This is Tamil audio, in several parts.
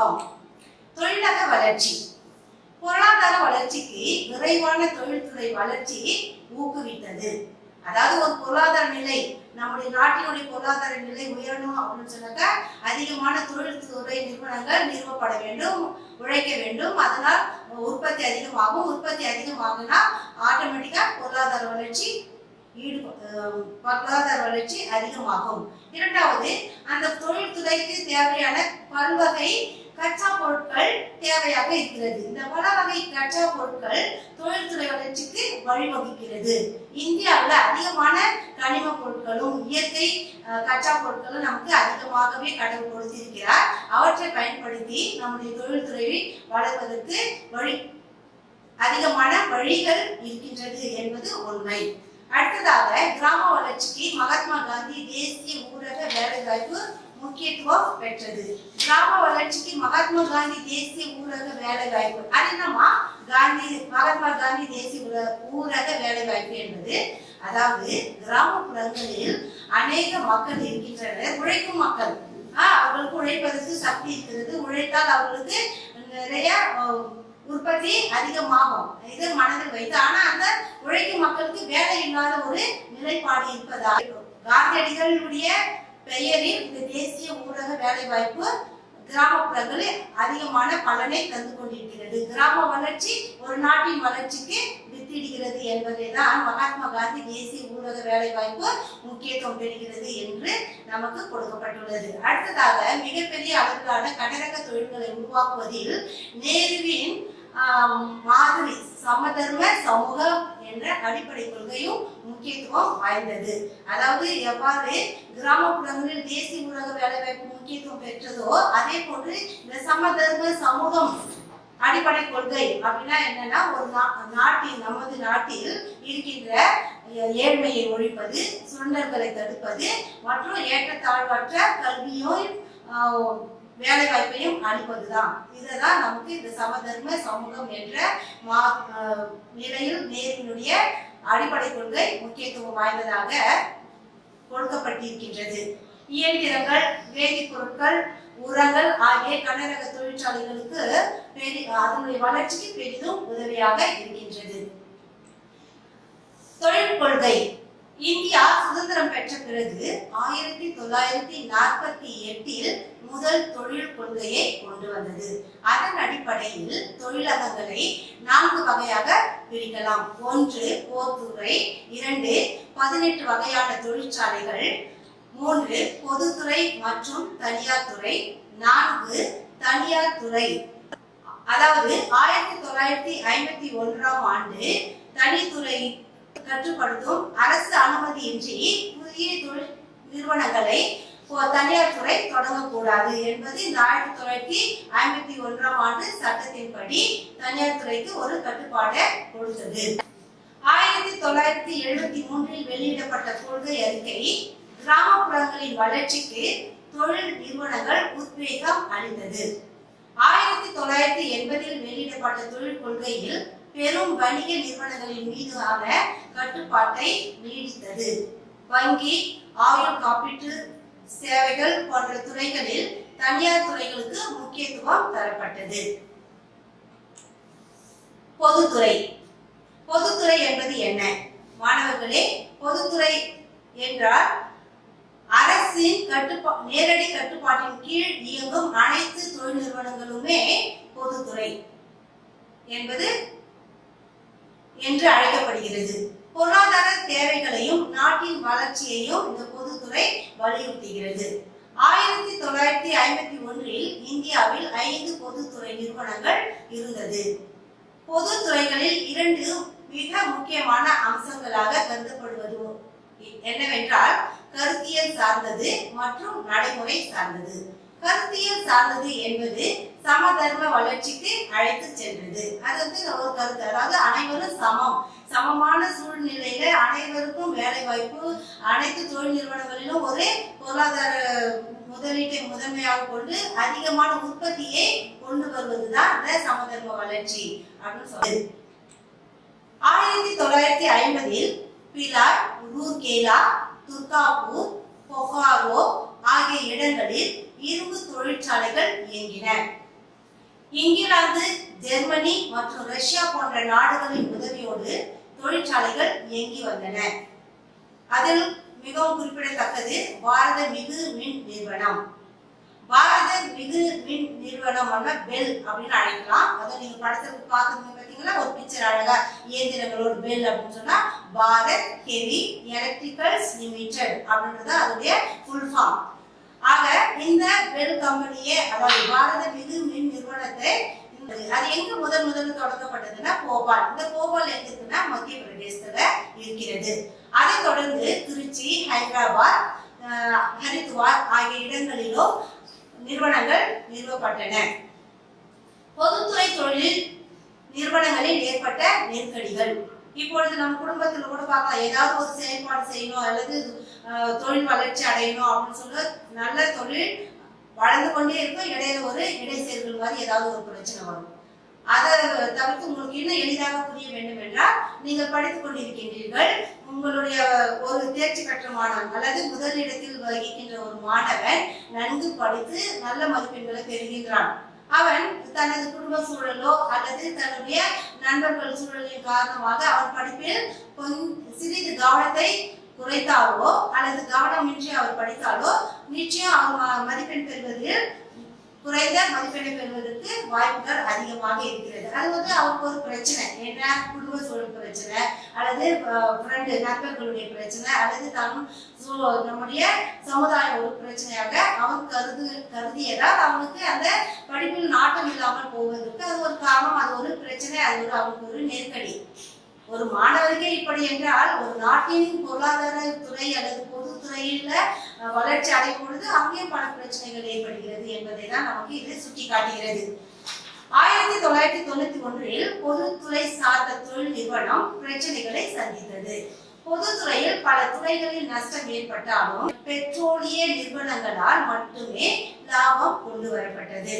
தொழில்நுட்பம் தொழிலக வளர்ச்சி. பொருளாதார வளர்ச்சிக்கு விரைவான தொழில்துறை வளர்ச்சி ஊக்குவித்தது. அதாவது ஒரு பொருளாதார நிலை நம்முடைய நாட்டினுடைய பொருளாதார நிலை உயரணும் அப்படின்னு சொன்னாக்க அதிகமான தொழில்துறை நிறுவனங்கள் நிறுவப்பட வேண்டும் உழைக்க வேண்டும். அதனால் உற்பத்தி அதிகமாகும். உற்பத்தி அதிகமாகுனா ஆட்டோமேட்டிக்கா பொருளாதார வளர்ச்சி ஈடு பொருளாதார வளர்ச்சி அதிகமாகும். இரண்டாவது அந்த தொழில்துறைக்கு தேவையான பல்வகை கச்சா பொருட்கள் தேவையாக இருக்கிறது. இந்த பல வகை கச்சா பொருட்கள் தொழில்துறை வளர்ச்சிக்கு வழிவகுக்கிறது. இந்தியாவில் அதிகமான கனிம பொருட்களும் இயற்கை கச்சா பொருட்களும் நமக்கு அதிகமாகவே கடவுள் கொடுத்திருக்கிறார். அவற்றை பயன்படுத்தி நம்முடைய தொழில்துறையை வளர்ப்பதற்கு வழி அதிகமான வழிகள் இருக்கின்றது என்பது உண்மை. அடுத்ததாக கிராம வளர்ச்சிக்கு மகாத்மா காந்தி தேசிய ஊரக வேலைவாய்ப்பு முக்கியத்துவம் பெற்றது. கிராம வளர்ச்சிக்கு மகாத்மா காந்தி தேசிய ஊரக வேலைவாய்ப்பு. அது என்னமா காந்தி மகாத்மா காந்தி தேசிய ஊரக ஊரக வேலைவாய்ப்பு என்பது. அதாவது கிராமப்புறங்களில் அநேக மக்கள் இருக்கின்றனர். உழைக்கும் மக்கள். அவர்களுக்கு உழைப்பதற்கு சக்தி இருக்கிறது. உழைத்தால் அவர்களுக்கு நிறைய உற்பத்தி அதிகமாகும். இது மனதில் வைத்து. ஆனா அந்த உழைக்கும் மக்களுக்கு வேலை இல்லாத ஒரு நிலைப்பாடு இருப்பதால் காந்தியடிகளுடைய பெயரில் இந்த தேசிய ஊரக வேலை வாய்ப்பு கிராமப்புறங்களில் அதிகமான பலனை தந்து கொண்டிருக்கிறது. கிராம வளர்ச்சி ஒரு நாட்டின் வளர்ச்சிக்கு வித்திடுகிறது என்பதை தான் மகாத்மா காந்தி தேசிய ஊரக வேலை வாய்ப்பு முக்கியத்துவம் பெறுகிறது என்று நமக்கு கொடுக்கப்பட்டுள்ளது. அடுத்ததாக மிகப்பெரிய அளவிலான கனரக தொழில்களை உருவாக்குவதில் நேருவின் மாதிரி சமதர்ம சமூகம் என்ற அடிப்படை கொள்கையும் முக்கியத்துவம் வாய்ந்தது. அதாவது எவ்வாறு கிராமப்புறங்களில் தேசிய உலக வேலைவாய்ப்பு முக்கியத்துவம் பெற்றதோ அதே போன்று இந்த சமதர்ம சமூகம் அடிப்படை கொள்கை அப்படின்னா என்னன்னா ஒரு நா- நாட்டில் நமது நாட்டில் இருக்கின்ற ஏ- ஏழ்மையை ஒழிப்பது சுரண்டல்களை தடுப்பது மற்றும் ஏற்றத்தாழ்வற்ற கல்வியோ வேலை வாய்ப்பையும் அளிப்பதுதான் இதுதான் நமக்கு இந்த சமதர்ம சமூகம் என்ற மா நிலையில் நேரினுடைய அடிப்படை கொள்கை முக்கியத்துவம் வாய்ந்ததாக கொடுக்கப்பட்டிருக்கின்றது. இயந்திரங்கள் வேதிப்பொருட்கள் உரங்கள் ஆகிய கனரக தொழிற்சாலைகளுக்கு பெரி அதனுடைய வளர்ச்சிக்கு பெரிதும் உதவியாக இருக்கின்றது. தொழில் கொள்கை. இந்தியா சுதந்திரம் பெற்ற பிறகு ஆயிரத்தி தொள்ளாயிரத்தி நாற்பத்தி எட்டில் முதல் தொழில் கொள்கையை கொண்டு வந்தது. அதன் அடிப்படையில் தொழிலகங்களை நான்கு வகையாக பிரிக்கலாம். ஒன்று போர்த்துறை. இரண்டு பதினெட்டு வகையான தொழிற்சாலைகள். மூன்று பொதுத்துறை மற்றும் தனியார் துறை. நான்கு தனியார் துறை. அதாவது ஆயிரத்தி தொள்ளாயிரத்தி ஐம்பத்தி ஒன்றாம் ஆண்டு தனித்துறை கட்டுப்படுத்தும் அரசு அனுமதியின்றி புதிய தொழில் நிறுவனங்களை தனியார் துறை தொடங்கக்கூடாது என்பது இந்த ஆயிரத்தி தொள்ளாயிரத்தி ஐம்பத்தி ஒன்றாம் ஆண்டு சட்டத்தின்படி தனியார் துறைக்கு ஒரு கட்டுப்பாடை கொடுத்தது. ஆயிரத்தி தொள்ளாயிரத்தி எழுபத்தி மூன்றில் வெளியிடப்பட்ட கொள்கை அறிக்கை கிராமப்புறங்களின் வளர்ச்சிக்கு தொழில் நிறுவனங்கள் உத்வேகம் அளித்தது. ஆயிரத்தி தொள்ளாயிரத்தி எண்பதில் வெளியிடப்பட்ட தொழில் கொள்கையில் பெரும் வணிக நிறுவனங்களின் மீதான கட்டுப்பாட்டை நீடித்தது. வங்கி ஆயுள் காப்பீட்டு சேவைகள் போன்ற துறைகளில் தனியார் துறைகளுக்கு முக்கியத்துவம் தரப்பட்டது. பொதுத்துறை. பொதுத்துறை என்பது என்ன? மாணவர்களே பொதுத்துறை என்றால் அரசின் கட்டுப்பா நேரடி கட்டுப்பாட்டின் கீழ் இயங்கும் அனைத்து தொழில் நிறுவனங்களுமே பொதுத்துறை என்பது என்று அழைக்கப்படுகிறது. பொருளாதார தேவைகளையும் நாட்டின் வளர்ச்சியையும் இந்த பொதுத்துறை வலியுறுத்துகிறது. ஆயிரத்தி தொள்ளாயிரத்தி ஐம்பத்தி ஒன்றில் இந்தியாவில் ஐந்து பொதுத்துறை நிறுவனங்கள் இருந்தது. பொதுத்துறைகளில் இரண்டு மிக முக்கியமான அம்சங்களாக கருதப்படுவது என்னவென்றால் கருத்தியல் சார்ந்தது மற்றும் நடைமுறை சார்ந்தது. கருத்தியல் சார்ந்தது என்பது சமதர்ம வளர்ச்சிக்கு அழைத்து சென்றது. அது வந்து ஒரு கருத்து அதாவது அனைவரும் சமம் சமமான சூழ்நிலையில அனைவருக்கும் வேலை வாய்ப்பு அனைத்து தொழில் நிறுவனங்களிலும் ஒரே பொருளாதார முதலீட்டை முதன்மையாக கொண்டு அதிகமான உற்பத்தியை கொண்டு வருவதுதான் இந்த சமதர்ம வளர்ச்சி அப்படின்னு சொல்லுது ஆயிரத்தி தொள்ளாயிரத்தி ஐம்பதில் பிலார் ரூர்கேலா துர்காப்பூர் பொகாரோ ஆகிய இடங்களில் இரும்பு தொழிற்சாலைகள் இயங்கின. இங்கிலாந்து ஜெர்மனி மற்றும் ரஷ்யா போன்ற நாடுகளின் உதவியோடு தொழிற்சாலைகள் இயங்கி வந்தன. அதில் மிகவும் குறிப்பிடத்தக்கது பாரத மிகு மின் நிறுவனம். பாரத மிகு மின் நிறுவனம் பெல் அப்படின்னு அழைக்கலாம். அதை நீங்க படத்துல பாக்குறீங்க பார்த்தீங்களா? ஒரு பிக்சர் அழகா இயந்திரங்களோட பெல் அப்படின்னு சொன்னா பாரத் ஹெவி எலக்ட்ரிக்கல்ஸ் லிமிடெட் அப்படின்றது அதோடைய ஃபுல் ஃபார்ம் ஆக இந்த பெல் கம்பெனியே அதாவது பாரத மிகு அது எங்க முதன் முதல்ல தொடங்கப்பட்டதுன்னா போபால். இந்த போபால் எங்க இருக்குன்னா மத்திய பிரதேசத்துல இருக்கிறது. அதை தொடர்ந்து திருச்சி ஹைதராபாத் ஹரித்வார் ஆகிய இடங்களிலும் நிறுவனங்கள் நிறுவப்பட்டன. பொதுத்துறை தொழில் நிறுவனங்களில் ஏற்பட்ட நெருக்கடிகள். இப்பொழுது நம்ம குடும்பத்துல கூட பார்க்கலாம். ஏதாவது ஒரு செயல்பாடு செய்யணும் அல்லது தொழில் வளர்ச்சி அடையணும் அப்படின்னு சொல்ல நல்ல தொழில் வளர்ந்து கொண்டே இருக்கும். இடையில ஒரு இடைச்சேர்கள் மாதிரி ஏதாவது ஒரு பிரச்சனை வரும். அதை தவிர்த்து உங்களுக்கு இன்னும் எளிதாக புரிய வேண்டும் என்றால் நீங்கள் படித்துக் கொண்டிருக்கின்றீர்கள். உங்களுடைய ஒரு தேர்ச்சி பெற்ற மாணவன் அல்லது முதலிடத்தில் வகிக்கின்ற ஒரு மாணவன் நன்கு படித்து நல்ல மதிப்பெண்களை பெறுகின்றான். அவன் தனது குடும்ப சூழலோ அல்லது தன்னுடைய நண்பர்கள் சூழலின் காரணமாக அவன் படிப்பில் கொஞ்ச சிறிது கவனத்தை குறைத்தாலோ அல்லது கவனமின்றி அவர் படித்தாலோ நிச்சயம் அவர் மதிப்பெண் பெறுவதில் குறைந்த மதிப்பெண்ணை பெறுவதற்கு வாய்ப்புகள் அதிகமாக இருக்கிறது. அது வந்து அவருக்கு ஒரு பிரச்சனை. என்ன குடும்ப சூழல் பிரச்சனை அல்லது ஃப்ரெண்டு நண்பர்களுடைய பிரச்சனை அல்லது தம் நம்முடைய சமுதாய ஒரு பிரச்சனையாக அவன் கருது கருதியதால் அவனுக்கு அந்த படிப்பில் நாட்டம் இல்லாமல் போவதற்கு அது ஒரு காரணம் அது ஒரு பிரச்சனை அது ஒரு அவனுக்கு ஒரு நெருக்கடி. ஒரு மாணவருக்கே இப்படி என்றால் ஒரு நாட்டின் பொருளாதார துறை அல்லது பொதுத்துறையில் வளர்ச்சி அடையும் பொழுது அங்கே பல பிரச்சனைகள் ஏற்படுகிறது என்பதை தான் நமக்கு இது சுட்டி காட்டுகிறது ஆயிரத்தி தொள்ளாயிரத்தி தொண்ணூத்தி ஒன்றில் பொதுத்துறை சார்ந்த தொழில் நிறுவனம் பிரச்சனைகளை சந்தித்தது. பொதுத்துறையில் பல துறைகளில் நஷ்டம் ஏற்பட்டாலும் பெட்ரோலிய நிறுவனங்களால் மட்டுமே லாபம் கொண்டு வரப்பட்டது.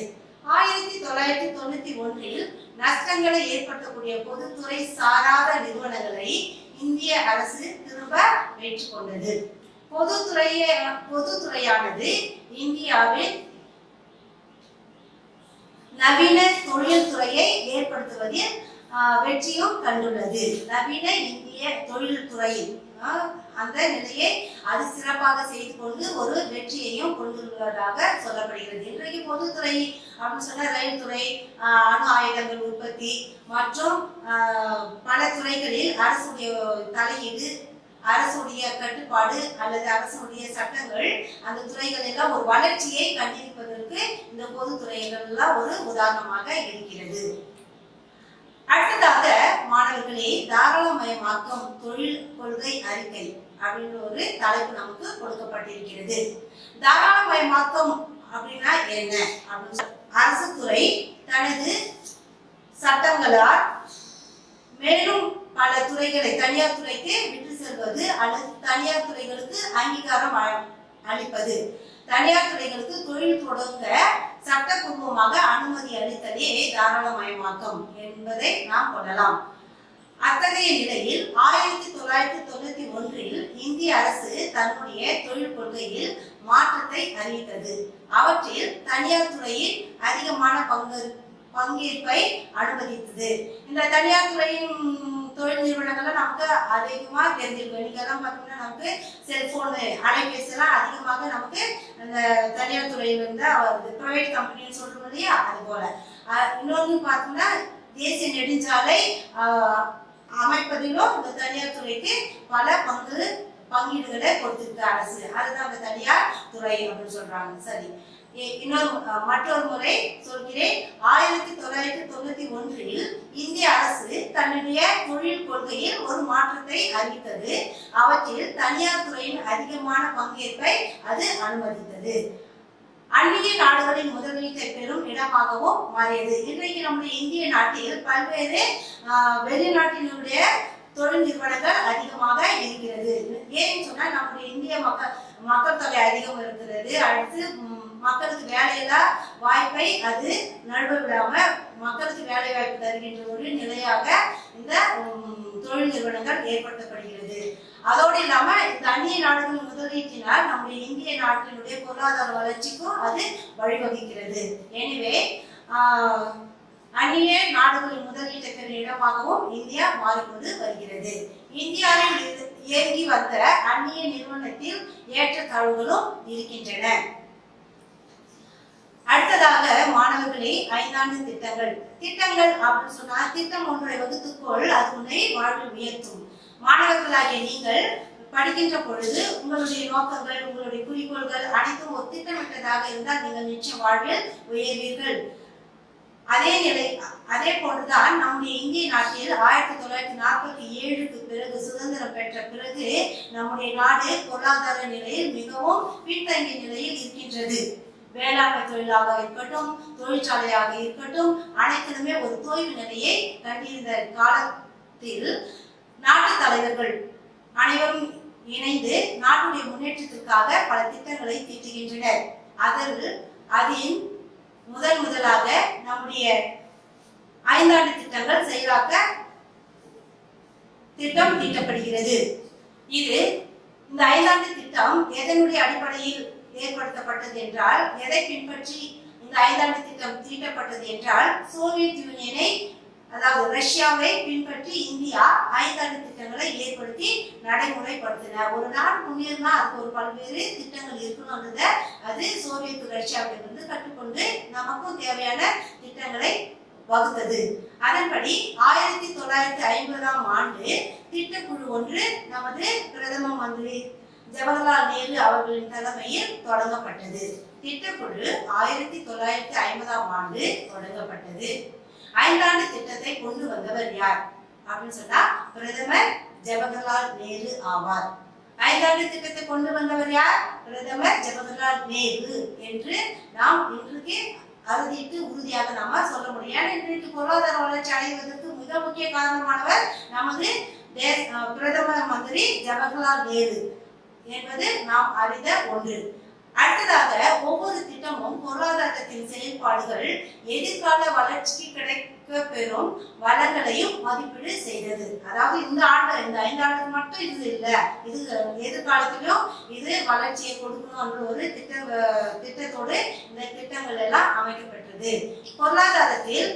ஆயிரத்தி தொள்ளாயிரத்தி தொண்ணூத்தி ஒன்றில் நஷ்டங்களை ஏற்படுத்தக்கூடிய பொதுத்துறை சாராத நிறுவனங்களை இந்திய அரசு திரும்ப பெற்றுக்கொண்டது. பொதுத்துறைய பொதுத்துறையானது இந்தியாவில் நவீன தொழில்துறையை ஏற்படுத்துவதில் வெற்றியும் கண்டுள்ளது. நவீன இந்திய தொழில்துறையில் அந்த நிலையை அது சிறப்பாக செய்து கொண்டு ஒரு வெற்றியையும் கொண்டுள்ளதாக சொல்லப்படுகிறது. இன்றைக்கு பொதுத்துறை அப்படின்னு சொன்ன ரயில் துறை அணு ஆயுதங்கள் உற்பத்தி மற்றும் பல துறைகளில் அரசுடைய தலையீடு அரசுடைய கட்டுப்பாடு அல்லது அரசுடைய சட்டங்கள் அந்த துறைகள் எல்லாம் ஒரு வளர்ச்சியை கண்டிருப்பதற்கு இந்த பொதுத்துறைகள் எல்லாம் ஒரு உதாரணமாக இருக்கிறது. அடுத்ததாக மாணவர்களே தாராளமயமாக்கம் தொழில் கொள்கை அறிக்கை அப்படின்ற ஒரு தலைப்பு நமக்கு கொடுக்கப்பட்டிருக்கிறது. தாராளமயமாக்கம் அப்படின்னா என்ன? அப்படின்னு சொல்~ அரசு துறை தனது சட்டங்களால் மேலும் பல துறைகளை தனியார் துறைக்கு விட்டு செல்வது அல்லது தனியார் துறைகளுக்கு அங்கீகாரம் அளிப்பது. தனியார் துறைகளுக்கு தொழில் தொடங்க சட்டப்பூர்வமாக அனுமதி அளித்ததே தாராளமயமாக்கம் என்பதை நாம் கொள்ளலாம். அத்தகைய நிலையில் ஆயிரத்தி தொள்ளாயிரத்தி தொண்ணூத்தி ஒன்றில் இந்திய அரசு தன்னுடைய தொழில் கொள்கையில் மாற்றத்தை அறிவித்தது. அவற்றில் தனியார் துறையில் அதிகமான பங்கு பங்கேற்பை அனுமதித்தது. இந்த தனியார் துறையின் தொழில் நிறுவனங்கள்ல நமக்கு அதிகமா தெரிஞ்சிருக்கும். இன்னைக்கெல்லாம் பார்த்தீங்கன்னா நமக்கு செல்போனு அலைபேசி எல்லாம் அதிகமாக நமக்கு அந்த தனியார் துறையில இருந்து வருது. ப்ரைவேட் கம்பெனின்னு சொல்றோம் இல்லையா? அது போல. இன்னொன்று பார்த்தீங்கன்னா தேசிய நெடுஞ்சாலை அமைப்பதிலும் இந்த தனியார் துறைக்கு பல பங்கு பங்கீடுகளை கொடுத்திருக்கு அரசு. அதுதான் அந்த தனியார் துறை அப்படின்னு சொல்றாங்க. சரி. இன்னொரு மற்றொரு முறை சொல்கிறேன். ஆயிரத்தி தொள்ளாயிரத்தி தொண்ணூத்தி ஒன்றில் இந்திய அரசு தன்னுடைய தொழில் கொள்கையில் ஒரு மாற்றத்தை அறிவித்தது. அவற்றில் தனியார் துறையின் அதிகமான பங்கேற்பை அது அனுமதித்தது. அந்நிய நாடுகளின் முதலீட்டை பெறும் இடமாகவும் மாறியது. இன்றைக்கு நம்முடைய இந்திய நாட்டில் பல்வேறு வெளிநாட்டினுடைய தொழில் நிறுவனங்கள் அதிகமாக இருக்கிறது. ஏன்னு சொன்னா நம்முடைய இந்திய மக்கள் மக்கள் தொகை அதிகம் இருக்கிறது. அடுத்து மக்களுக்கு வேலையில்லா வாய்ப்பை அது நழுவ விடாம மக்களுக்கு வேலை வாய்ப்பு தருகின்ற ஒரு நிலையாக இந்த தொழில் நிறுவனங்கள் ஏற்படுத்தப்படுகிறது. அதோடு இல்லாம இந்த அந்நிய நாடுகளின் முதலீட்டினால் நம்முடைய இந்திய நாட்டினுடைய பொருளாதார வளர்ச்சிக்கும் அது வழிவகுக்கிறது. எனவே அந்நிய நாடுகளின் முதலீட்டை பெறும் இடமாகவும் இந்தியா மாறிக்கொண்டு வருகிறது. இந்தியாவில் இயங்கி வந்த அந்நிய நிறுவனத்தில் ஏற்ற தாழ்வுகளும் இருக்கின்றன. அடுத்ததாக மாணவர்களே ஐந்தாண்டு திட்டங்கள். திட்டங்கள் அப்படின்னு சொன்னா திட்டம் ஒன்றை வகுத்துக்கொள் அது உன்னை வாழ்வில் உயர்த்தும். மாணவர்களாகிய நீங்கள் படிக்கின்ற பொழுது உங்களுடைய நோக்கங்கள் உங்களுடைய குறிக்கோள்கள் அனைத்தும் ஒரு திட்டமிட்டதாக இருந்தால் நீங்கள் நிச்சயம் வாழ்வில் உயர்வீர்கள். அதே நிலை அதே போன்றுதான் நம்முடைய இந்திய நாட்டில் ஆயிரத்தி தொள்ளாயிரத்தி நாற்பத்தி ஏழுக்கு பிறகு சுதந்திரம் பெற்ற பிறகு நம்முடைய நாடு பொருளாதார நிலையில் மிகவும் பின்தங்கிய நிலையில் இருக்கின்றது. வேளாண்மை தொழிலாக இருக்கட்டும் தொழிற்சாலையாக இருக்கட்டும் அனைத்திலுமே ஒரு தோய்வு நிலையை கண்டிருந்த காலத்தில் நாட்டு தலைவர்கள் அனைவரும் இணைந்து நாட்டுடைய முன்னேற்றத்திற்காக பல திட்டங்களை தீட்டுகின்றனர். அதில் அதில் முதல் முதலாக நம்முடைய ஐந்தாண்டு திட்டங்கள் செயலாக்க திட்டம் தீட்டப்படுகிறது. இது இந்த ஐந்தாண்டு திட்டம் எதனுடைய அடிப்படையில் ஏற்படுத்தப்பட்டது என்றால் எதை பின்பற்றி இந்த ஐந்தாண்டு திட்டம் தீட்டப்பட்டது என்றால் சோவியத் யூனியனை அதாவது ரஷ்யாவை பின்பற்றி இந்தியா ஐந்தாண்டு திட்டங்களை ஏற்படுத்தி நடைமுறைப்படுத்தின. ஒரு நாடு முன்னேறினா அதுக்கு ஒரு பல்வேறு திட்டங்கள் இருக்கணும்ன்றத அது சோவியத் ரஷ்யாவிலிருந்து கற்றுக்கொண்டு நமக்கும் தேவையான திட்டங்களை வகுத்தது. அதன்படி ஆயிரத்தி தொள்ளாயிரத்தி ஐம்பதாம் ஆண்டு திட்டக்குழு ஒன்று நமது பிரதம மந்திரி ஜவஹர்லால் நேரு அவர்களின் தலைமையில் தொடங்கப்பட்டது. திட்டக்குழு ஆயிரத்தி தொள்ளாயிரத்தி ஐம்பதாம் ஆண்டு தொடங்கப்பட்டது. ஐந்தாண்டு திட்டத்தை கொண்டு வந்தவர் யார்? அப்படின்னு சொன்னா பிரதமர் ஜவஹர்லால் நேரு ஆவார். ஐந்தாண்டு திட்டத்தை கொண்டு வந்தவர் யார்? பிரதமர் ஜவஹர்லால் நேரு என்று நாம் இன்றைக்கு அறுதிட்டு உறுதியாக நாம சொல்ல முடியும். ஏன்னா இன்றைக்கு பொருளாதார வளர்ச்சி அடைவதற்கு மிக முக்கிய காரணமானவர் நமது பிரதம மந்திரி ஜவஹர்லால் நேரு. என்பது நாம் அறிந்த ஒன்று. அடுத்ததாக ஒவ்வொரு திட்டமும் பொருளாதாரத்தின் செயல்பாடுகள் எதிர்கால வளர்ச்சிக்கு கிடைக்க பெறும் வளங்களையும் மதிப்பீடு செய்தது. அதாவது இந்த ஆண்டு இந்த ஐந்தாண்டுக்கு மட்டும் இது இல்லை. இது எதிர்காலத்திலும் இது வளர்ச்சியை கொடுக்கணும்ன்ற ஒரு திட்ட திட்டத்தோடு இந்த திட்டங்கள் எல்லாம் அமைக்கப்பட்டது. பொருளாதாரத்தில்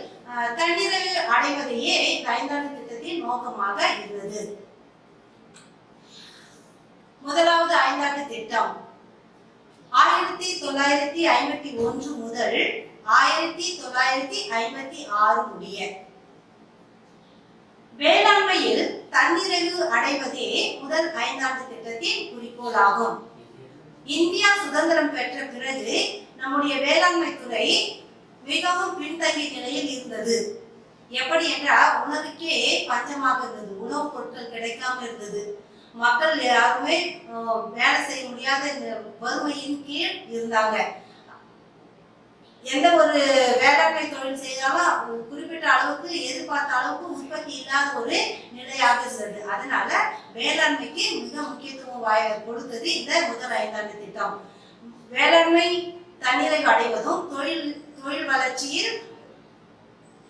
தன்னிறைவு அடைவதையே இந்த ஐந்தாண்டு திட்டத்தின் நோக்கமாக இருந்தது. முதலாவது திட்டம். ஆயிரத்தி தொள்ளாயிரத்தி ஐம்பத்தி ஒன்று முதல் ஆயிரத்தி தொள்ளாயிரத்தி ஐம்பத்தி ஆறு முடிய. வேளாண்மையில் தன்னிறைவு அடைவதே முதல் ஐந்தாண்டு திட்டத்தின் குறிக்கோளாகும். இந்தியா சுதந்திரம் பெற்ற பிறகு நம்முடைய வேளாண்மை துறை மிகவும் பின்தங்கிய நிலையில் இருந்தது. எப்படி என்றால் உணவுக்கே பஞ்சமாக இருந்தது. உணவுப் பொருட்கள் கிடைக்காம இருந்தது. மக்கள் யாருமே வேலை செய்ய முடியாத இந்த வறுமையின் கீழ் இருந்தாங்க. எந்த ஒரு வேளாண்மை தொழில் செய்தாலும் குறிப்பிட்ட அளவுக்கு எதிர்பார்த்த அளவுக்கு உற்பத்தி இல்லாத ஒரு நிலையாக இருந்தது. அதனால வேளாண்மைக்கு மிக முக்கியத்துவம் வாய- கொடுத்தது இந்த முதல் ஐந்தாண்டு திட்டம். வேளாண்மை தன்னிறைவு அடைவதும் தொழில் தொழில் வளர்ச்சியில்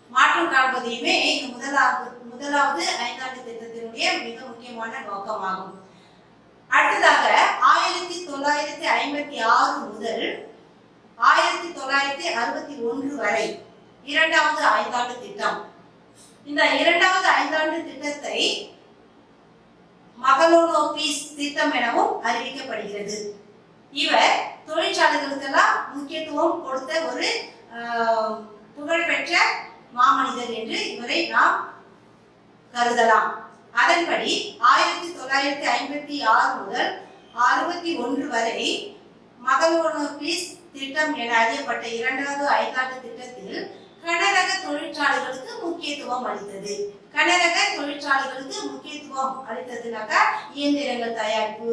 மாற்றம் காண்பதையுமே இந்த முதலாவது முதலாவது ஐந்தாண்டு திட்டத்தினுடைய மிக முக்கியமான நோக்கமாகும். அடுத்ததாக ஆயிரத்தி தொள்ளாயிரத்தி ஐம்பத்தி ஆறு முதல் ஆயிரத்தி தொள்ளாயிரத்தி அறுபத்தி ஒன்று வரை இரண்டாவது ஐந்தாண்டு திட்டம். இந்த இரண்டாவது ஐந்தாண்டு திட்டத்தை மகளோனோபிஸ் திட்டம் எனவும் அறிவிக்கப்படுகிறது. இவர் தொழிற்சாலைகளுக்கெல்லாம் முக்கியத்துவம் கொடுத்த ஒரு ஆஹ், புகழ்பெற்ற மாமனிதர் என்று இவரை நாம் கருதலாம். அதன்படி ஆயிரத்தி தொள்ளாயிரத்தி ஐம்பத்தி ஆறு முதல் அறுபத்தி ஒன்று வரை மகளோனோ பீஸ் திட்டம் என அறியப்பட்ட இரண்டாவது ஐந்தாண்டு திட்டத்தில் கனரக தொழிற்சாலைகளுக்கு முக்கியத்துவம் அளித்தது. கனரக தொழிற்சாலைகளுக்கு முக்கியத்துவம் அளித்ததுனாக்கா இயந்திரங்கள் தயாரிப்பு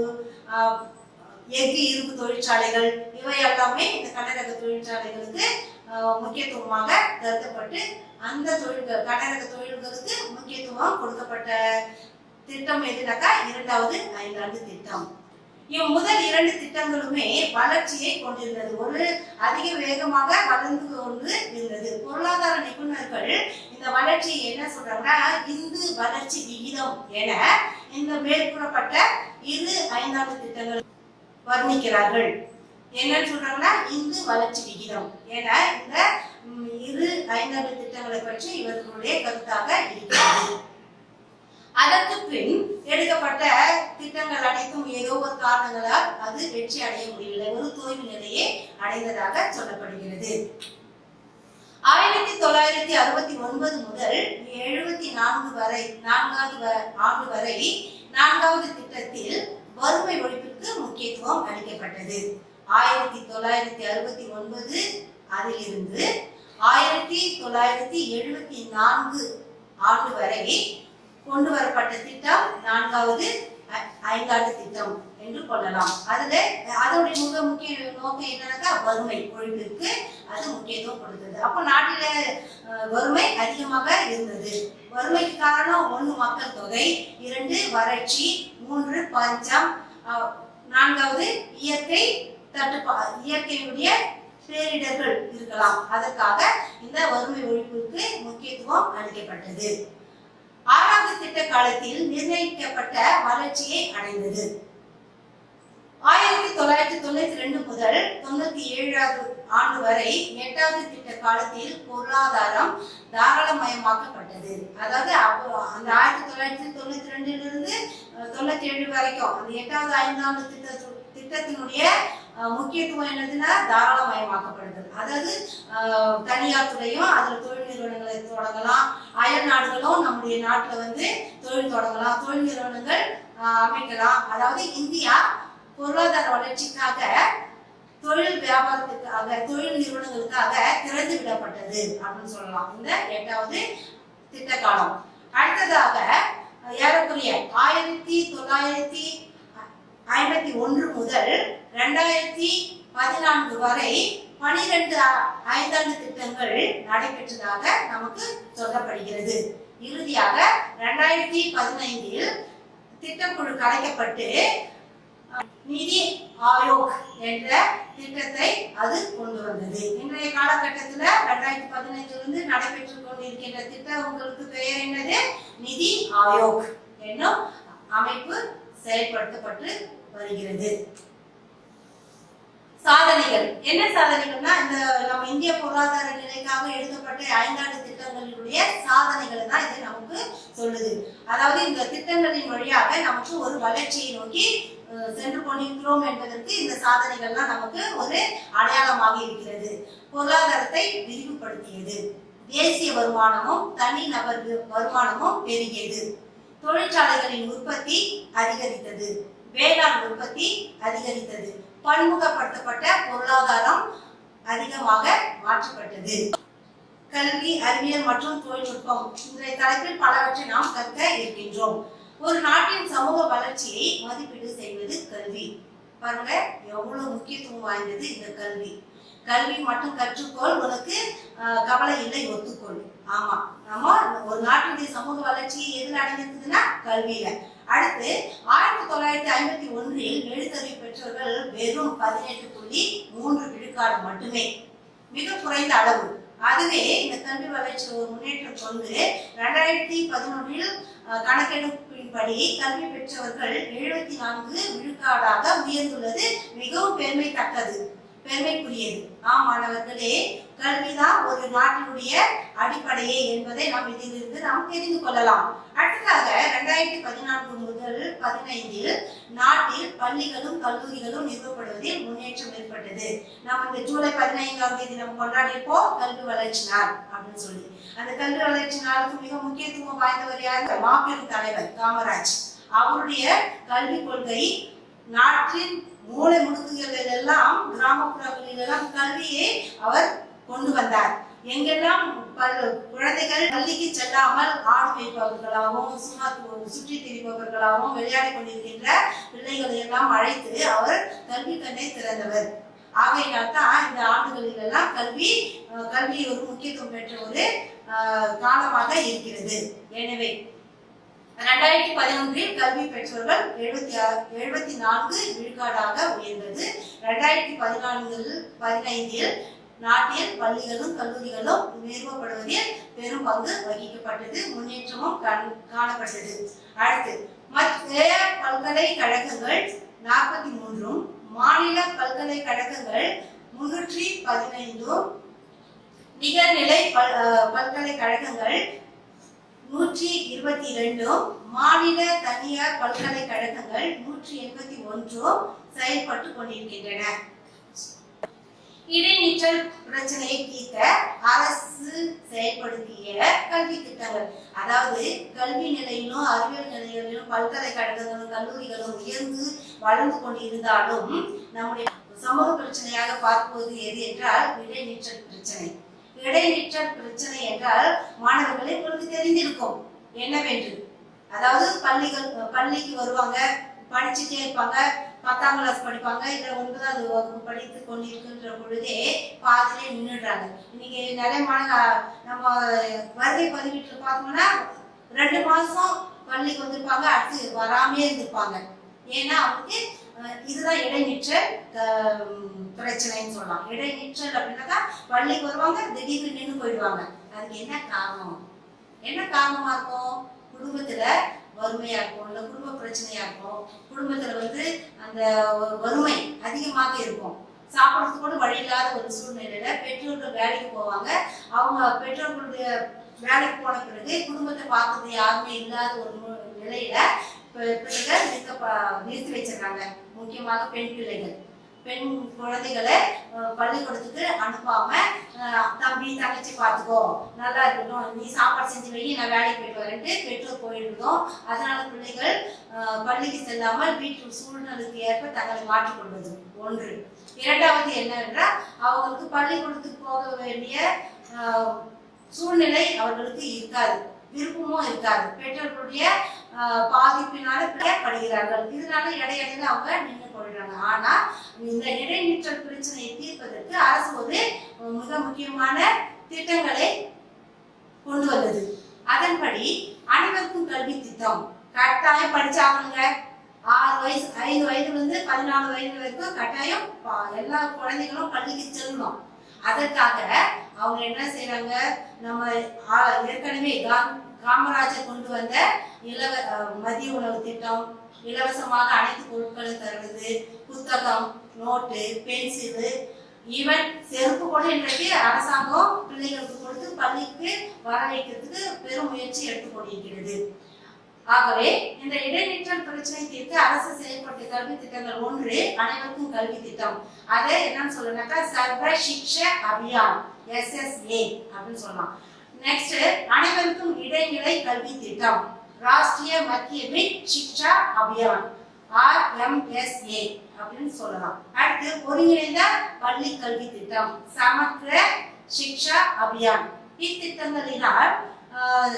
எஃகு இரும்பு தொழிற்சாலைகள் இவை எல்லாமே இந்த கனரக தொழிற்சாலைகளுக்கு முக்கியத்துவமாக கருதப்பட்டு அந்த தொழில்கள் கனரக தொழில்களுக்கு முக்கியத்துவம் கொடுக்கப்பட்ட திட்டம் எதுனாக்கா இரண்டாவது ஐந்தாண்டு திட்டம். இவ் முதல் இரண்டு திட்டங்களுமே வளர்ச்சியை கொண்டிருந்தது. ஒரு அதிக வேகமாக வளர்ந்து கொண்டு இருந்தது. பொருளாதார நிபுணர்கள் இந்த வளர்ச்சியை என்ன சொல்றாங்கன்னா இந்து வளர்ச்சி விகிதம் என இந்த மேற்கூறப்பட்ட இரு ஐந்தாண்டு திட்டங்கள் வர்ணிக்கிறார்கள். என்னன்னு சொல்றாங்கன்னா இந்து வளர்ச்சி விகிதம். ஏன்னா இந்த இரு ஐந்தாண்டு திட்டங்களை பற்றி இவர்களுடைய கருத்தாக இருக்கிறது. அதற்கு பின் எடுக்கப்பட்ட திட்டங்கள் அனைத்தும் ஏதோ ஒரு காரணங்களால் அது வெற்றி அடைய முடியவில்லை. ஒரு தோல்வி நிலையை அடைந்ததாக சொல்லப்படுகிறது. ஆயிரத்தி தொள்ளாயிரத்தி அறுபத்தி ஒன்பது முதல் எழுபத்தி நான்கு வரை நான்காவது வ- ஆண்டு வரை நான்காவது திட்டத்தில் வறுமை ஒழிப்பிற்கு முக்கியத்துவம் அளிக்கப்பட்டது. ஆயிரத்தி தொள்ளாயிரத்தி அறுபத்தி ஒன்பது அதிலிருந்து ஆயிரத்தி தொள்ளாயிரத்தி எழுபத்தி நான்கு ஆண்டு வரை கொண்டு வரப்பட்ட திட்டம் நான்காவது ஐ- ஐந்தாண்டு திட்டம் என்று கொள்ளலாம். அதுல அதோடைய மிக முக்கிய நோக்கம் என்னன்னாக்கா வறுமை ஒழிப்பிற்கு அது முக்கியத்துவம் கொடுத்தது. அப்போ நாட்டில வறுமை அதிகமாக இருந்தது. வறுமைக்கு காரணம் ஒன்று மக்கள் தொகை இரண்டு வறட்சி மூன்று பஞ்சம் நான்காவது இயற்கை தட்டுப்பா இயற்கையுடைய பேரிடர்கள் இருக்கலாம். அதற்காக இந்த வறுமை ஒழிப்புக்கு முக்கியத்துவம் அளிக்கப்பட்டது. ஆறாவது திட்ட காலத்தில் நிர்ணயிக்கப்பட்ட வளர்ச்சியை அடைந்தது. ஆயிரத்தி தொள்ளாயிரத்தி தொண்ணூத்தி ரெண்டு முதல் தொண்ணூத்தி ஏழாவது ஆண்டு வரை எட்டாவது திட்ட காலத்தில் பொருளாதாரம் தாராளமயமாக்கப்பட்டது. அதாவது அப்போ அந்த ஆயிரத்தி தொள்ளாயிரத்தி தொண்ணூத்தி ரெண்டுல இருந்து தொண்ணூத்தி ஏழு வரைக்கும் அந்த எட்டாவது ஐந்தாவது திட்ட திட்டத்தினுடைய முக்கியத்துவம் என்னதுன்னா தாராளமயமாக்கப்படுது அதாவது தனியார் துறையும் அதுல தொழில் நிறுவனங்களை தொடங்கலாம். அயல் நாடுகளும் நம்முடைய நாட்டுல வந்து தொழில் தொடங்கலாம். தொழில் நிறுவனங்கள் அமைக்கலாம். அதாவது இந்தியா பொருளாதார வளர்ச்சிக்காக தொழில் வியாபாரத்துக்காக தொழில் நிறுவனங்களுக்காக திறந்து விடப்பட்டது அப்படின்னு சொல்லலாம். இந்த எட்டாவது திட்ட காலம் அடுத்ததாக ஏறக்குரிய ஏறக்குறைய ஆயிரத்தி தொள்ளாயிரத்தி ஐம்பத்தி ஒன்று முதல் ரெண்டாயிரத்தி பதினான்கு வரை பனிரெண்டு ஐந்தாண்டு திட்டங்கள் நடைபெற்றதாக நமக்கு சொல்லப்படுகிறது. இறுதியாக ரெண்டாயிரத்தி பதினைந்தில் திட்டக்குழு கலைக்கப்பட்டு நிதி ஆயோக் என்ற திட்டத்தை அது கொண்டு வந்தது. இன்றைய காலகட்டத்தில் ரெண்டாயிரத்தி பதினைஞ்சிலிருந்து நடைபெற்று கொண்டிருக்கின்ற திட்டம் உங்களுக்கு பெயர் என்னது? நிதி ஆயோக் என்னும் அமைப்பு செயல்படுத்தப்பட்டு வருகிறது. சாதனைகள். என்ன சாதனைகள்னா இந்த நம்ம இந்திய பொருளாதார நிலைக்காக எடுக்கப்பட்ட ஐந்தாண்டு திட்டங்களினுடைய சாதனைகளை தான் இது நமக்கு சொல்லுது. அதாவது இந்த திட்டங்களின் வழியாக நமக்கு ஒரு வளர்ச்சியை நோக்கி சென்று கொண்டிருக்கிறோம் என்பதற்கு இந்த சாதனைகள்லாம் நமக்கு ஒரு அடையாளமாக இருக்கிறது. பொருளாதாரத்தை விரிவுபடுத்தியது. தேசிய வருமானமும் தனி நபர் வருமானமும் பெருகியது. தொழிற்சாலைகளின் உற்பத்தி அதிகரித்தது. வேளாண் உற்பத்தி அதிகரித்தது. பன்முகப்படுத்தப்பட்ட பொருளாதாரம் அதிகமாக மாற்றப்பட்டது. கல்வி அறிவியல் மற்றும் தொழில்நுட்பம் இன்றைய தலைப்பில் பலவற்றை நாம் கற்க இருக்கின்றோம். ஒரு நாட்டின் சமூக வளர்ச்சியை மதிப்பீடு செய்வது கல்வி. பாருங்க எவ்வளவு முக்கியத்துவம் வாய்ந்தது இந்த கல்வி. கல்வி மட்டும் கற்றுக்கொள் உனக்கு கவலை இல்லை ஒத்துக்கொள். ஆமா நம்ம ஒரு நாட்டினுடைய சமூக வளர்ச்சி எதில் அடங்கியிருக்குதுன்னா கல்வியில. அடுத்து ஆயிரத்தி தொள்ளாயிரத்தி ஐம்பத்தி ஒன்றில் எழுத்தறிவு பெற்றவர்கள் வெறும் பதினெட்டு புள்ளி மூன்று விழுக்காடு மட்டுமே. மிக குறைந்த அளவு. அதுவே இந்த கல்வி வளர்ச்சி ஒரு முன்னேற்றம் கொண்டு ரெண்டாயிரத்தி பதினொன்றில் கணக்கெடுப்பின்படி கல்வி பெற்றவர்கள் எழுபத்தி நான்கு விழுக்காடாக உயர்ந்துள்ளது. மிகவும் பெருமைத்தக்கது. பெருமைக்குரியது. ஆம் மாணவர்களே கல்விதான் ஒரு நாட்டினுடைய அடிப்படையே என்பதை நாம் இதிலிருந்து நாம் தெரிந்து கொள்ளலாம். அடுத்ததாக ரெண்டாயிரத்தி பதினான்கு முதல் பதினைந்தில் நாட்டில் பள்ளிகளும் கல்லூரிகளும் நிறுவப்படுவதில் முன்னேற்றம் ஏற்பட்டது. நாம் இந்த ஜூலை பதினைந்தாம் தேதி நம்ம கொண்டாடிப்போம் கல்வி வளர்ச்சி நாள் அப்படின்னு சொல்லி. அந்த கல்வி வளர்ச்சி நாளுக்கு மிக முக்கியத்துவம் வாய்ந்தவர் யார்? மாபெரும் தலைவர் காமராஜ். அவருடைய கல்வி கொள்கை நாட்டின் மூலை முடுக்குகளில் எல்லாம் கிராமப்புறங்களில் எல்லாம் கல்வியை அவர் கொண்டு வந்தார். எங்கெல்லாம் குழந்தைகள் பள்ளிக்கு செல்லாமல் ஆடு வைப்பவர்களாகவும் சும்மா சுற்றி திரிபவர்களாகவும் விளையாடிக் கொண்டிருக்கின்ற பிள்ளைகளை எல்லாம் அழைத்து அவர் கல்வி கண்ணை திறந்தவர். ஆகையினால் தான் இந்த ஆண்டுகளில் எல்லாம் கல்வி கல்வி ஒரு முக்கியத்துவம் பெற்ற ஒரு காலமாக இருக்கிறது. எனவே ரெண்டாயிரத்தி பதினொன்றில் கல்வி பெற்றோர்கள் எழுபத்தி எழுபத்தி நான்கு விழுக்காடாக உயர்ந்தது. ரெண்டாயிரத்தி பதினான்கில் பதினைந்தில் நாட்டில் பள்ளிகளும் கல்லூரிகளும் நிறுவப்படுவதில் பெரும் பங்கு வகிக்கப்பட்டது. முன்னேற்றமும் காணப்பட்டது. அடுத்து மத்திய பல்கலைக்கழகங்கள் நாற்பத்தி மூன்றும் மாநில பல்கலைக்கழகங்கள் முன்னூற்றி பதினைந்தும் நிகர்நிலை பல் அஹ், பல்கலைக்கழகங்கள் நூற்றி இருபத்தி இரண்டும் மாநில தனியார் பல்கலைக்கழகங்கள் நூற்றி எண்பத்தி ஒன்றும் செயல்பட்டு கொண்டிருக்கின்றன. இடைநிற்றல் பிரச்சனையை தீர்க்க அரசு செயல்படுத்திய கல்வி திட்டங்கள். அதாவது கல்வி நிலையிலும் அறிவியல் நிலையிலும் பல்கலைக்கழகங்களும் கல்லூரிகளும் உயர்ந்து வளர்ந்து கொண்டிருந்தாலும் நம்முடைய சமூக பிரச்சனையாக பார்ப்பது எது என்றால் இடைநிற்றல் பிரச்சனை. இடைநிற்றல் பிரச்சனை என்றால் மாணவர்களை உங்களுக்கு தெரிந்திருக்கும். என்னவென்று? அதாவது பள்ளிகள் பள்ளிக்கு வருவாங்க படிச்சுட்டே இருப்பாங்க. பத்தாம் கிளாஸ் படிப்பாங்க. இல்ல ஒன்பதாவது வகுப்பு படித்து கொண்டிருக்கின்ற பொழுதே பாதிலே நின்றுடுறாங்க இன்னைக்கு நிறைய மாணவ நம்ம வருகை பதிவிட்டு பார்த்தோம்னா ரெண்டு மாசம் பள்ளிக்கு வந்திருப்பாங்க. அடுத்து வராமே இருந்திருப்பாங்க. ஏன்னா அவங்களுக்கு இதுதான் இடைநிற்றல் பிரச்சனைன்னு சொல்லலாம். இடைநிற்றல் அப்படின்னாக்கா பள்ளிக்கு வருவாங்க திடீர்னு நின்று போயிடுவாங்க. அதுக்கு என்ன காரணம்? என்ன காரணமா இருக்கும்? குடும்பத்துல வறுமையா இருக்கும் இல்ல குடும்ப பிரச்சனையா இருக்கும் குடும்பத்துல வந்து அந்த வறுமை அதிகமாக இருக்கும். சாப்பிட்றதுக்கு கூட வழி இல்லாத ஒரு சூழ்நிலையில பெற்றோர்கள் வேலைக்கு போவாங்க. அவங்க பெற்றோர்களுடைய வேலைக்கு போன பிறகு குடும்பத்தை பார்க்கறது யாருமே இல்லாத ஒரு நிலையில பிள்ளைகள் நிறுத்த ப- நிறுத்தி வச்சிருக்காங்க முக்கியமாக பெண் பிள்ளைகள். பெண் குழந்தைகளை பள்ளிக்கூடத்துக்கு அனுப்பாம தம்பி தங்கச்சி பார்த்துக்கோ நல்லா இருக்கட்டும் நீ சாப்பாடு செஞ்சு வெளியே நான் வேலைக்கு போயிட்டு வரேன்ட்டு பெற்றோர் போயிருந்தோம். அதனால பிள்ளைகள் பள்ளிக்கு செல்லாமல் வீட்டு சூழ்நிலைக்கு ஏற்ப தங்களை மாற்றிக்கொள்வது ஒன்று. இரண்டாவது என்னவென்றால் அவங்களுக்கு பள்ளிக்கூடத்துக்கு போக வேண்டிய சூழ்நிலை அவர்களுக்கு இருக்காது. விருப்பமும் இருக்காது. பெற்றோர்களுடைய பாதிப்பினால படுகிறார்கள். இதனால இடையிடையில அவங்க நின்று ஆனா இந்த இடைநிற்றல் பிரச்சனையை தீர்ப்பதற்கு அரசு ஒரு மிக முக்கியமான திட்டங்களை கொண்டு வந்தது. அதன்படி அனைவருக்கும் கல்வி திட்டம். கட்டாயம் படிச்சாங்க ஆறு வயசு ஐந்து வயதுல இருந்து பதினாலு வயது வரைக்கும் கட்டாயம் எல்லா குழந்தைகளும் பள்ளிக்கு செல்லணும். அதற்காக அவங்க என்ன செய்யறாங்க நம்ம ஆ- ஏற்கனவே காமராஜர் கொண்டு வந்த இலவ மதிய உணவு திட்டம் இலவசமாக அனைத்து பொருட்களும் தருவது புத்தகம் நோட்டு பென்சிலு ஈவன் செருப்பு கூட இன்றைக்கு அரசாங்கம் பிள்ளைகளுக்கு கொடுத்து பள்ளிக்கு வர வைக்கிறதுக்கு பெரும் முயற்சி எடுத்துக்கொண்டிருக்கிறது. ஆகவே இந்த இடைநிற்றல் பிரச்சனை தீர்க்க அரசு செயல்பட்ட கல்வி திட்டங்கள் ஒன்று அனைவருக்கும் கல்வி திட்டம். அதை என்னன்னு சொல்லணும்னாக்கா சர்வ சிக்ஷ அபியான் எஸ்எஸ்ஏ அப்படின்னு சொல்லலாம். நெக்ஸ்ட் அனைவருக்கும் இடைநிலை கல்வி திட்டம். ராஷ்டிரிய மத்தியமிக் சிக்ஷா அபியான் ஆர்எம்எஸ்ஏ அப்படின்னு சொல்லலாம். அடுத்து ஒருங்கிணைந்த பள்ளி கல்வி திட்டம் சமத்துவ சிக்ஷா அபியான். இத்திட்டங்களினால்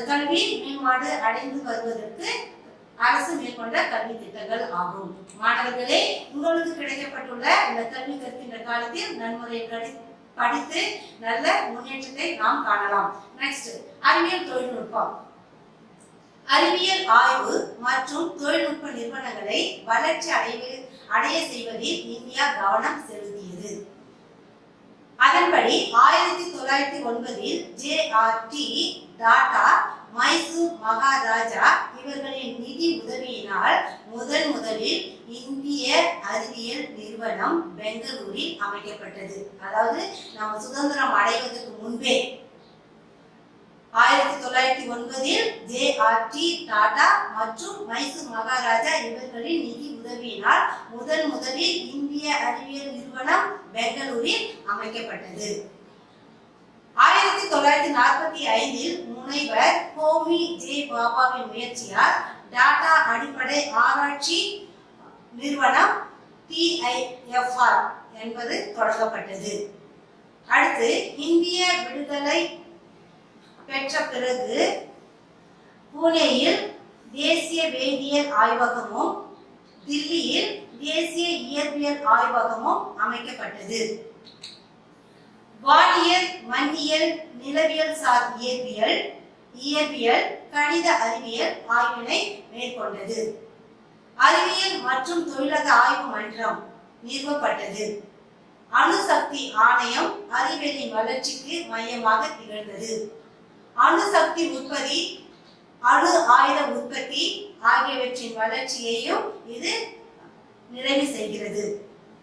கல்வி மேம்பாடு அடைந்து வருவதற்கு அரசு மேற்கொண்ட கல்வி திட்டங்கள் ஆகும். மாணவர்களே உங்களுக்கு கிடைக்கப்பட்டுள்ள இந்த கல்வி கற்கின்ற காலத்தில் நன்முறை கடி- படித்து நல்ல முன்னேற்றத்தை நாம் காணலாம். நெக்ஸ்ட் அறிவியல் தொழில்நுட்பம். அறிவியல் ஆய்வு மற்றும் தொழில்நுட்ப நிறுவனங்களை வளர்ச்சி அடைவு அடைய செய்வதில் இந்தியா கவனம் செலுத்தியது. அதன்படி ஆயிரத்தி தொள்ளாயிரத்தி ஒன்பதில் J R D Tata Mysore Maharaja இவர்களின் நிதி உதவியினால் முதன் முதலில் இந்திய அறிவியல் நிறுவனம் பெங்களூரில் அமைக்கப்பட்டது. அதாவது நம்ம சுதந்திரம் அடைவதற்கு முன்பே ஆயிரத்தி தொள்ளாயிரத்தி ஒன்பதில் ஜே ஆர் டி டாடா மற்றும் மைசூர் மகாராஜா இவர்களின் நிதி உதவியினால் முதன் முதலில் இந்திய அறிவியல் நிறுவனம் பெங்களூரில் அமைக்கப்பட்டது. ஆயிரத்தி தொள்ளாயிரத்தி நாற்பத்தி ஐந்தில் முனைவர் ஹோமி ஜே பாபாவின் முயற்சியால் டாடா அடிப்படை ஆராய்ச்சி நிறுவனம் டிஐஎஃப்ஆர் என்பது தொடங்கப்பட்டது. அடுத்து இந்திய விடுதலை பெற்ற பிறகு பூனேயில் தேசிய வேதியியல் ஆய்வகமும் தில்லியில் தேசிய இயற்பியல் ஆய்வகமும் அமைக்கப்பட்டது. வானியல் மண்ணியல் நிலவியல் சார் இயற்பியல் இயற்பியல் கணித அறிவியல் ஆய்வினை மேற்கொண்டது. அறிவியல் மற்றும் தொழிலக ஆய்வு மன்றம் நிறுவப்பட்டது. அணுசக்தி ஆணையம் அறிவியலின் வளர்ச்சிக்கு மையமாக திகழ்ந்தது. அணுசக்தி உற்பத்தி அணு ஆயுத உற்பத்தி ஆகியவற்றின் வளர்ச்சியையும் இது நிறைவு செய்கிறது.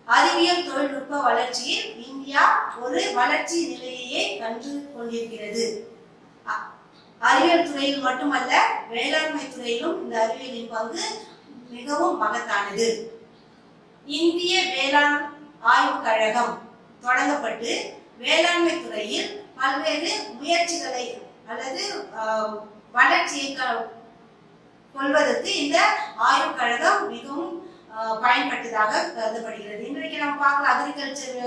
அறிவியல் தொழில்நுட்ப வளர்ச்சியில் இந்தியா ஒரு வளர்ச்சி நிலையையே கண்டு கொண்டிருக்கிறது. அறிவியல் துறையில் மட்டுமல்ல வேளாண்மை துறையிலும் இந்த அறிவியலின் பங்கு மிகவும் மகத்தானது. இந்திய வேளாண் ஆய்வுக் கழகம் தொடங்கப்பட்டு வேளாண்மை துறையில் பல்வேறு முயற்சிகளை அல்லது வளர்ச்சியை க- கொள்வதற்கு இந்த ஆய்வுக் கழகம் மிகவும் பயன்பட்டதாக கருதப்படுகிறது. இன்றைக்கு நம்ம பார்க்கலாம் அக்ரிகல்ச்சர்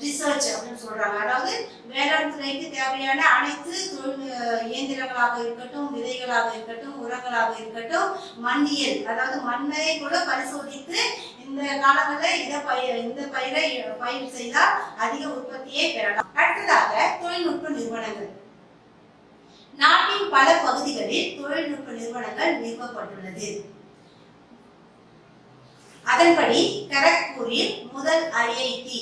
ரிசர்ச் அப்படின்னு சொல்றாங்க. அதாவது வேளாண் துறைக்கு தேவையான அனைத்து தொழில் இயந்திரங்களாக இருக்கட்டும் விதைகளாக இருக்கட்டும் உரங்களாக இருக்கட்டும் மண்ணியல் அதாவது மண்ணை கூட பரிசோதித்து இந்த காலங்களில் இதை பயிர் இந்த பயிரை பயிர் செய்தால் அதிக உற்பத்தியை பெறலாம். அடுத்ததாக தொழில்நுட்ப நிறுவனங்கள். நாட்டின் பல பகுதிகளில் தொழில்நுட்ப நிறுவனங்கள் நிறுவப்பட்டுள்ளது. அதன்படி கரக்பூரில் முதல் ஐஐடி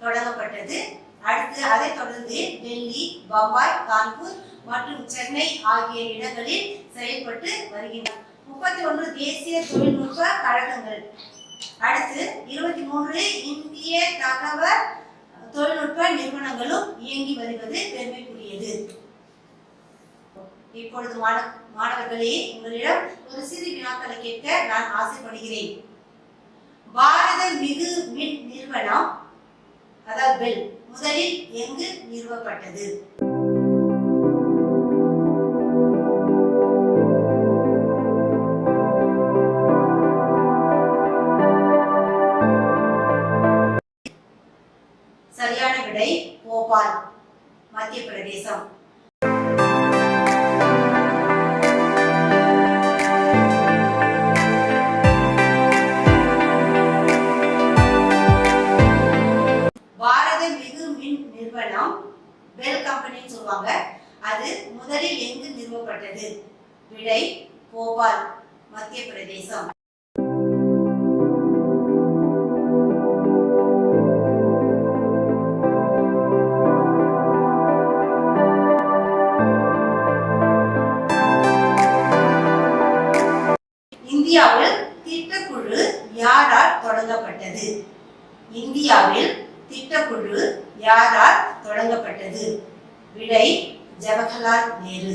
தொடங்கப்பட்டது. அடுத்து அதைத் தொடர்ந்து டெல்லி பம்பாய் கான்பூர் மற்றும் சென்னை ஆகிய இடங்களில் செயல்பட்டு வருகின்றன. முப்பத்தி ஒன்று தேசிய தொழில்நுட்ப கழகங்கள். அடுத்து இருபத்தி மூன்று இந்திய தகவல் தொழில்நுட்ப நிறுவனங்களும் இயங்கி வருவது பெருமைக்குரியது. இப்பொழுது மாணவர்களே உங்களிடம் ஒரு சிறு வினாக்களை கேட்க நான் ஆசைப்படுகிறேன். பாரத மிகு மின் நிறுவனம் அதாவது பெல் முதலில் எங்கு நிறுவப்பட்டது? பெல் கம்பெனின்னு சொல்லுவாங்க. அது முதலில் எங்கு நிறுவப்பட்டது? விடை போபால் மத்திய பிரதேசம். இந்தியாவில் திட்டக்குழு யாரால் தொடங்கப்பட்டது? இந்தியாவில் திட்டக்குழு யாரால் தொடங்கப்பட்டது? விடை ஜவஹர்லால் நேரு.